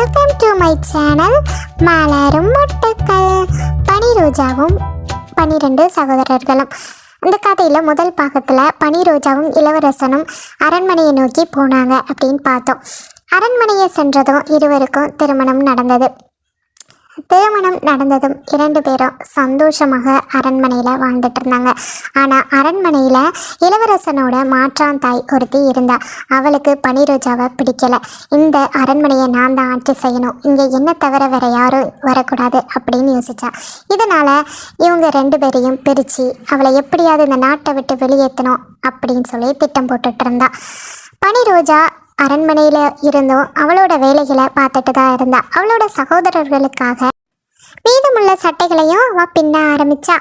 Welcome to my channel மலரும் மொட்டுக்கள். பனி ரோஜாவும் பனிரெண்டு சகோதரர்களும். இந்த கதையில் முதல் பாகத்தில் பனி ரோஜாவும் இளவரசனும் அரண்மனையை நோக்கி போனாங்க அப்படின்னு பார்த்தோம். அரண்மனையை சென்றதும் இருவருக்கும் திருமணம் நடந்தது. திருமணம் நடந்ததும் இரண்டு பேரும் சந்தோஷமாக அரண்மனையில் வாழ்ந்துட்டு இருந்தாங்க. ஆனால் அரண்மனையில் இளவரசனோட மாற்றான் தாய் ஒருத்தி இருந்தா அவளுக்கு பனிரோஜாவை பிடிக்கல. இந்த அரண்மனையை நான் தான் ஆட்சி செய்யணும். இங்கே என்ன தவிர வேற யாரும் வரக்கூடாது அப்படின்னு யோசிச்சா. இதனால இவங்க ரெண்டு பேரையும் பிரித்து அவளை எப்படியாவது இந்த நாட்டை விட்டு வெளியேற்றணும் அப்படின்னு சொல்லி திட்டம் போட்டுட்டு இருந்தா. பனிரோஜா அரண்மனையில் இருந்தும் அவளோட வேலைகளை பார்த்துட்டு தான் இருந்தாள் அவளோட சகோதரர்களுக்காக மீதமுள்ள சட்டைகளையும் அவ பின்ன ஆரம்பிச்சா.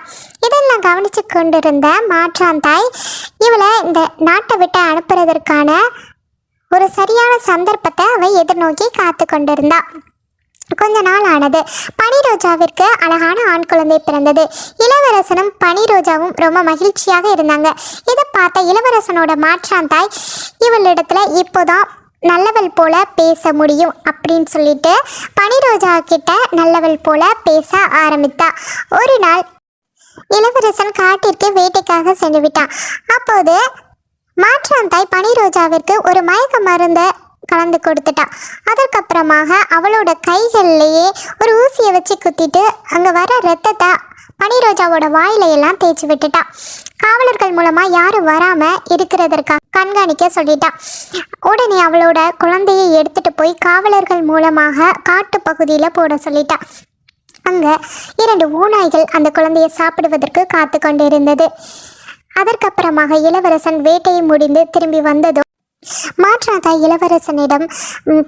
இதெல்லாம் கவனிச்சு கொண்டிருந்த மாற்றான் தாய் இவளை இந்த நாட்டை விட்டு அனுப்புறதற்கான ஒரு சரியான சந்தர்ப்பத்தை அவ எதிர்நோக்கி காத்து கொண்டிருந்தா. கொஞ்ச நாள் ஆனது. பனிரோஜாவிற்கு அழகான ஆண் குழந்தை பிறந்தது. இளவரசனும் பனிரோஜாவும் ரொம்ப மகிழ்ச்சியாக இருந்தாங்க. இதை பார்த்த இளவரசனோட மாற்றான் தாய் இவளிடத்துல இப்போதான் நல்லவள் போல பேச முடியும் அப்படின்னு சொல்லிட்டு பனிரோஜா கிட்ட நல்லவள் போல பேச ஆரம்பித்தா. ஒரு நாள் இளவரசன் காட்டிற்கு வேட்டைக்காக சென்று விட்டான். அப்போது மாற்றாந்தாய் பனிரோஜாவிற்கு ஒரு மயக்க மருந்தை கலந்து கொடுத்துட்டா அதற்கப்புறமாக அவளோட கைகள்லேயே ஒரு ஊசியை வச்சு குத்திட்டு அங்கே வர ரத்தத்தை பனிரோஜாவோட வாயில எல்லாம் தேய்ச்சி விட்டுட்டா. காவலர்கள் மூலமா யாரும் வராம இருக்கிறதற்காக கண்காணிக்க சொல்லிட்டா. உடனே அவளோட குழந்தையை எடுத்துட்டு போய் காவலர்கள் மூலமாக காட்டு பகுதியில போட சொல்லிட்டா. அங்க இரண்டு ஊனாய்கள் அந்த குழந்தையை சாப்பிடுவதற்கு காத்து கொண்டிருந்தது. அதற்கப்புறமாக இளவரசன் வேட்டையை முடிந்து திரும்பி வந்ததும் மாற்றாக இளவரசனிடம்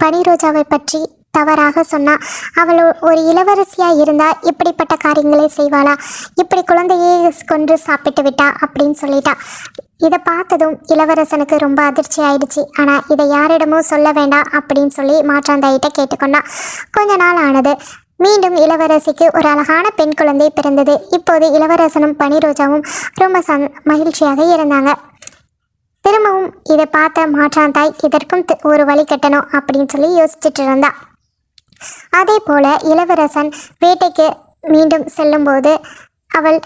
பனிரோஜாவை பற்றி தவறாக சொன்னா அவள் ஒரு இளவரசியா இருந்தா இப்படிப்பட்ட காரியங்களை செய்வாளா? இப்படி குழந்தையை கொன்று சாப்பிட்டு விட்டா? அப்படின்னு சொல்லிட்டா. இதை பார்த்ததும் இளவரசனுக்கு ரொம்ப அதிர்ச்சி ஆயிடுச்சு. ஆனால் இதை யாரிடமும் சொல்ல வேண்டாம் அப்படின்னு சொல்லி மாற்றாந்தாயிட்ட கேட்டுக்கொண்டான் கொஞ்ச நாள் ஆனது. மீண்டும் இளவரசிக்கு ஒரு அழகான பெண் குழந்தை பிறந்தது. இப்போது இளவரசனும் பனிரோஜாவும் ரொம்ப சந் மகிழ்ச்சியாக இருந்தாங்க. திரும்பவும் இதை பார்த்த மாற்றான் தாய் இதற்கும் ஒரு வழி கட்டணும் அப்படின்னு சொல்லி யோசிச்சுட்டு இருந்தா. அதே போல இளவரசன் வேட்டைக்கு மீண்டும் செல்லும்போது அவள்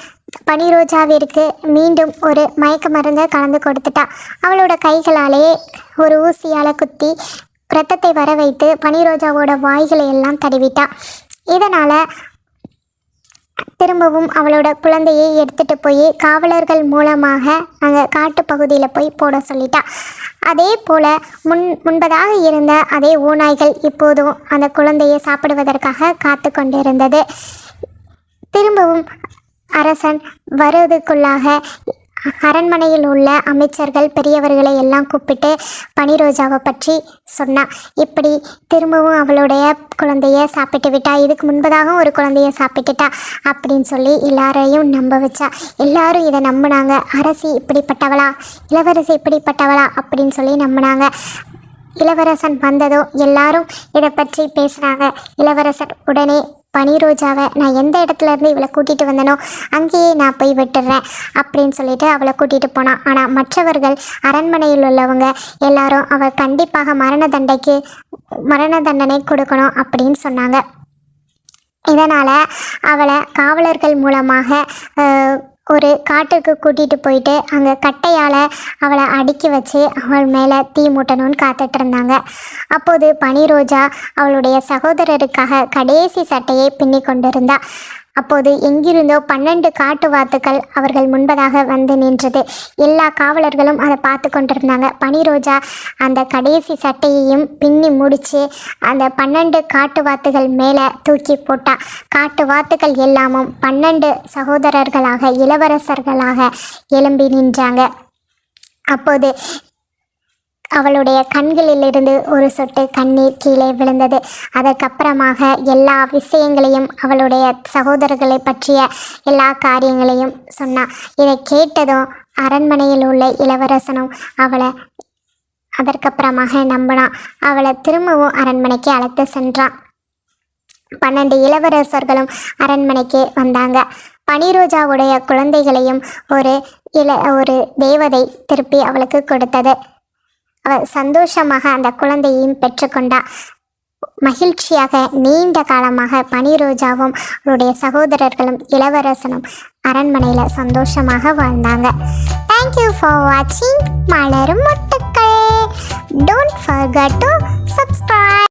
பனிரோஜாவிற்கு மீண்டும் ஒரு மயக்க மருந்தை கலந்து கொடுத்துட்டா. அவளோட கைகளாலேயே ஒரு ஊசியால் குத்தி ரத்தத்தை வர வைத்து பனிரோஜாவோட வாய்களை எல்லாம் தடவிட்டா. இதனால் திரும்பவும் அவளோட குழந்தையை எடுத்துட்டு போய் காவலர்கள் மூலமாக அங்கே காட்டு பகுதியில் போய் போட சொல்லிட்டா. அதே போல் முன் முன்பதாக இருந்த அதே ஓநாய்கள் இப்போதும் அந்த குழந்தையை சாப்பிடுவதற்காக காத்து கொண்டிருந்தது. திரும்பவும் அரசன் வருவதுக்குள்ளாக அரண்மனையில் உள்ள அமைச்சர்கள் பெரியவர்களை எல்லாம் கூப்பிட்டு பனிரோஜாவை பற்றி சொன்னான் இப்படி திரும்பவும் அவளுடைய குழந்தைய சாப்பிட்டு விட்டா இதுக்கு முன்பதாகவும் ஒரு குழந்தைய சாப்பிட்டுட்டா அப்படின்னு சொல்லி எல்லாரையும் நம்ப வச்சா. எல்லாரும் இதை நம்பினாங்க. அரசி இப்படிப்பட்டவளா? இளவரசி இப்படிப்பட்டவளா? அப்படின்னு சொல்லி நம்பினாங்க. இளவரசன் வந்ததும் எல்லாரும் இதை பற்றி பேசுகிறாங்க இளவரசர் உடனே பனிரோஜாவை நான் எந்த இடத்துல இருந்து இவளை கூட்டிட்டு வந்தனோ அங்கேயே நான் போய் விட்டுறேன் அப்படின்னு சொல்லிட்டு அவளை கூட்டிட்டு போனான். ஆனால் மற்றவர்கள் அரண்மனையில் உள்ளவங்க எல்லாரும் அவள் கண்டிப்பாக மரண தண்டைக்கு மரண தண்டனை கொடுக்கணும் அப்படின்னு சொன்னாங்க. இதனால் அவளை காவலர்கள் மூலமாக ஒரு காட்டுக்கு கூட்டிகிட்டு போயிட்டு அங்கே கட்டையால் அவளை அடுக்கி வச்சு அவள் மேலே தீ மூட்டணும்னு காத்துட்டு இருந்தாங்க. அப்போது பனிரோஜா அவளுடைய சகோதரருக்காக கடைசி சட்டையை பின்னி கொண்டிருந்தா அப்போது எங்கிருந்தோ பன்னெண்டு காட்டு வாத்துக்கள் அவர்கள் முன்பதாக வந்து நின்றது. எல்லா காவலர்களும் அதை பார்த்து கொண்டிருந்தாங்க. பனிரோஜா அந்த கடைசி சட்டையையும் பின்னி முடித்து அந்த பன்னெண்டு காட்டு வாத்துகள் மேலே தூக்கி போட்டா. காட்டு வாத்துக்கள் எல்லாமும் பன்னெண்டு சகோதரர்களாக இளவரசர்களாக எழும்பி நின்றாங்க. அப்போது அவளுடைய கண்களிலிருந்து ஒரு சொட்டு கண்ணீர் கீழே விழுந்தது. அதற்கப்புறமாக எல்லா விஷயங்களையும் அவளுடைய சகோதரர்களை பற்றிய எல்லா காரியங்களையும் சொன்னான் இதை கேட்டதும் அரண்மனையில் உள்ள இளவரசனும் அவளை அதற்கப்புறமாக நம்பினான். அவளை திரும்பவும் அரண்மனைக்கு அழைத்து சென்றான். பன்னெண்டு இளவரசர்களும் அரண்மனைக்கு வந்தாங்க. பனிரோஜாவுடைய குழந்தைகளையும் ஒரு இள ஒரு தேவதை திருப்பி அவளுக்கு கொடுத்தது. அவள் சந்தோஷமாக அந்த குழந்தையையும் பெற்றுக்கொண்டாள் மகிழ்ச்சியாக நீண்ட காலமாக பனிரோஜாவும் அவருடைய சகோதரர்களும் இளவரசனும் அரண்மனையில் சந்தோஷமாக வாழ்ந்தாங்க. தேங்க்யூ ஃபார் வாட்சிங் மலரும் முட்டுக்கள். Don't forget to